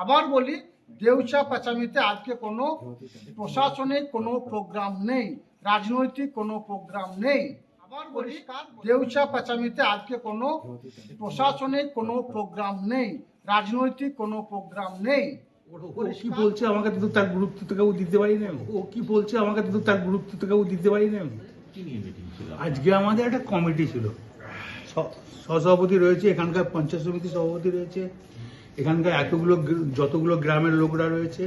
আবার বলি দেউচা পাচামিতে আজকে কোনো প্রশাসনিক কোনো প্রোগ্রাম নেই রাজনৈতিক কোনো প্রোগ্রাম নেই। আবার বলি দেউচা পাচামিতে আজকে কোনো প্রশাসনিক কোনো প্রোগ্রাম নেই রাজনৈতিক কোনো প্রোগ্রাম নেই। ও কি বলছে আমাকে তো তার গুরুত্ব দিতে পারি না ও কি বলছে আমাকে তো তার গুরুত্ব দিতে পারি না আজকে আমাদের একটা কমিটি ছিল। স- সহসভাপতি রয়েছে এখানকার পঞ্চায়েত সমিতি সভাপতি রয়েছে। এখানকার এতগুলো যতগুলো গ্রামের লোকরা রয়েছে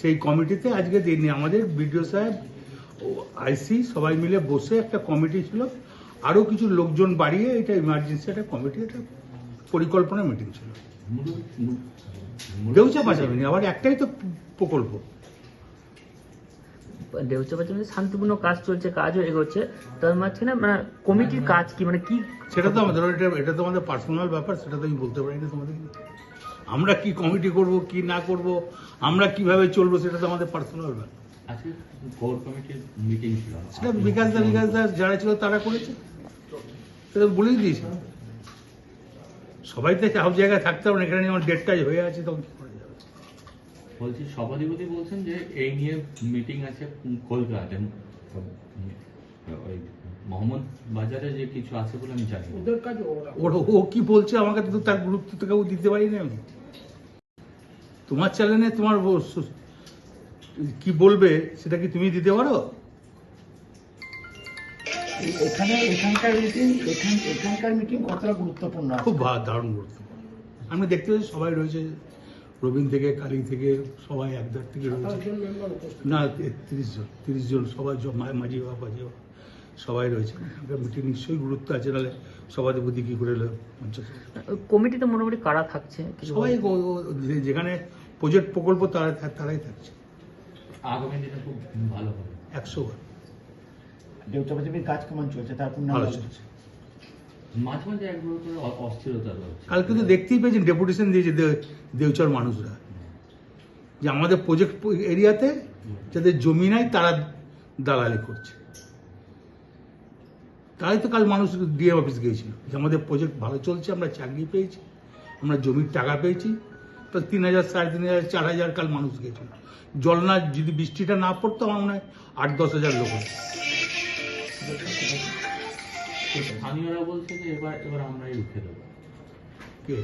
সেই কমিটিতে আজকে দিনে আমাদের বিডিও সাহেব আইসি সবাই মিলে বসে একটা কমিটি ছিল। আরও কিছু লোকজন বাড়িয়ে এটা ইমার্জেন্সি একটা কমিটি একটা পরিকল্পনা মিটিং ছিল। দেউচা পাচাবেনি আবার একটাই তো প্রকল্প। দেউচা পাচামিতে শান্তিপূর্ণ কাজ চলছে কাজও এগোচ্ছে। তার মাঝখানে মানে কমিটির কাজ কি মানে কি সেটা তো আমাদের এটা তো আমাদের পার্সোনাল ব্যাপার সেটা তো আমি বলতে পারি না তোমাদের। আমরা কি কমিটি করব কি না করব আমরা কীভাবে চলবো সেটা তো আমাদের পার্সোনাল ব্যাপার। সেটা বিকাশ দা বিকাশ দা যারা ছিল তারা করেছে। সেটা বলেই দিয়েছে। সবাই তো সব জায়গায় থাকতে হবে না এখানে আমার ডেটটাই হয়ে আছে তখন কি করা যাবে? বলছি সভাধিপতি বলছেন যে এই নিয়ে মিটিং আছে কলকাতাতে। ওই মোহাম্মদ বাজারে যে কিছু আছে বলে আমি জানি ওদের ওর। ও কি বলছে আমাকে তো তার গুরুত্ব তো কেউ দিতে পারি না আমি। তোমার চ্যানেলে তোমার কি বলবে সেটা কি তুমি দিতে পারো? এখানে এখানকার মিটিং এখান এখানকার মিটিং কতটা গুরুত্বপূর্ণ খুব দারুণ গুরুত্বপূর্ণ। আমি দেখতে পাচ্ছি সবাই রয়েছে রবীন থেকে কালী থেকে সবাই একদার থেকে রয়েছে। না তিরিশ জন তিরিশ জন সবাই মাঝি বাবা ফাজি বাবা সবাই রয়েছে। এখানকার মিটিং নিশ্চয়ই গুরুত্ব আছে নাহলে সভাধিপতি কি করে পঞ্চায়েত কমিটিতে মোটামুটি কারা থাকছে? সবাই যেখানে প্রজেক্ট প্রকল্প তারা তারাই থাকছে। আগামী দিনে খুব ভালো হবে। একশো কাজ কেমন চলছে? তার পূর্ণাঙ্গ ভালো চলছে। মাঝে মাঝে একবার করে অস্থিরতা রয়েছে। কালকে তো দেখতেই পেয়েছেন ডেপুটেশন দিয়েছে দে- দেউচর মানুষরা। যে আমাদের প্রজেক্ট এরিয়াতে যাদের জমি নাই তারা দালালি করছে। তাই তো কাল মানুষ ডিএম অফিস গিয়েছিল। যে আমাদের প্রজেক্ট ভালো চলছে আমরা চাকরি পেয়েছি আমরা জমির টাকা পেয়েছি। তিন হাজার সাড়ে তিন হাজার চার হাজার কাল মানুষ গিয়েছিল জল না যদি বৃষ্টিটা না পড়তো আমার মনে হয় আট দশ হাজার লোক। স্থানীয়রা বলছে যে এবার এবার আমরাই রুখে দেবো। কে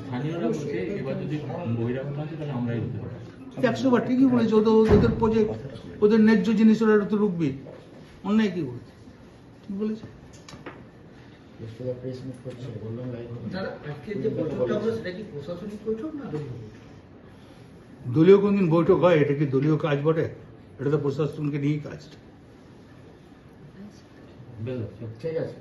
স্থানীয়রা বলছে এবার যদি বহিরাগত আছে তাহলে আমরাই রুখে দেবো। একশো বার ঠিকই বলেছে ওদের ওদের প্রজেক্ট ওদের ন্যায্য জিনিস ওরা তো রুখবি। অন্যায় কি বলেছে? ঠিক বলেছে? বৃহস্পতিবার প্রেস মিট করছে। বললাম দলীয় কোনদিন বৈঠক হয়? এটা কি দলীয় কাজ বটে? এটা তো প্রশাসনকে নিয়েই কাজ। ঠিক আছে।